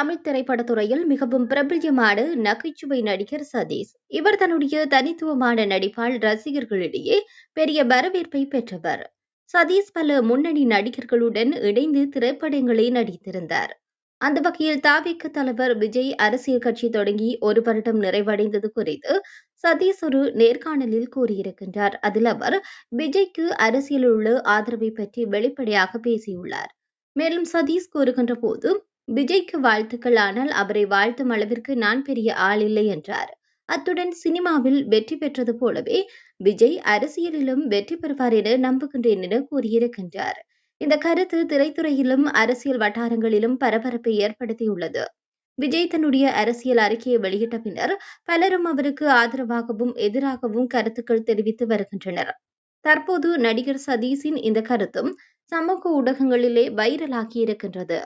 தமிழ் திரைப்படத்துறையில் மிகவும் பிரபல்யமான நகைச்சுவை நடிகர் சதீஷ். இவர் தன்னுடைய தனித்துவமான நடிப்பால் ரசிகர்களிடையே பெரிய வரவேற்பை பெற்றவர். சதீஷ் பல முன்னணி நடிகர்களுடன் இணைந்து திரைப்படங்களை நடித்திருந்தார். அந்த வகையில் தாவிக்கு தலைவர் விஜய் அரசியல் கட்சி தொடங்கி ஒரு வருடம் நிறைவடைந்தது குறித்து சதீஷ் ஒரு நேர்காணலில் கூறியிருக்கின்றார். அதில் அவர் விஜய்க்கு அரசியலில் உள்ள ஆதரவை பற்றி வெளிப்படையாக பேசியுள்ளார். மேலும் சதீஷ் கூறுகின்ற போது விஜய்க்கு வாழ்த்துக்கள். ஆனால் அவரை வாழ்த்தும் அளவிற்கு நான் பெரிய ஆள் இல்லை என்றார். அத்துடன் சினிமாவில் வெற்றி பெற்றது போலவே விஜய் அரசியலிலும் வெற்றி பெறுவார் என நம்புகின்றேன் என கூறியிருக்கின்றார். இந்த கருத்து திரைத்துறையிலும் அரசியல் வட்டாரங்களிலும் பரபரப்பை ஏற்படுத்தியுள்ளது. விஜய் தன்னுடைய அரசியல் அறிக்கையை வெளியிட்ட பின்னர் பலரும் அவருக்கு ஆதரவாகவும் எதிராகவும் கருத்துக்கள் தெரிவித்து வருகின்றனர். தற்போது நடிகர் சதீஷின் இந்த கருத்தும் சமூக ஊடகங்களிலே வைரலாகி இருக்கின்றது.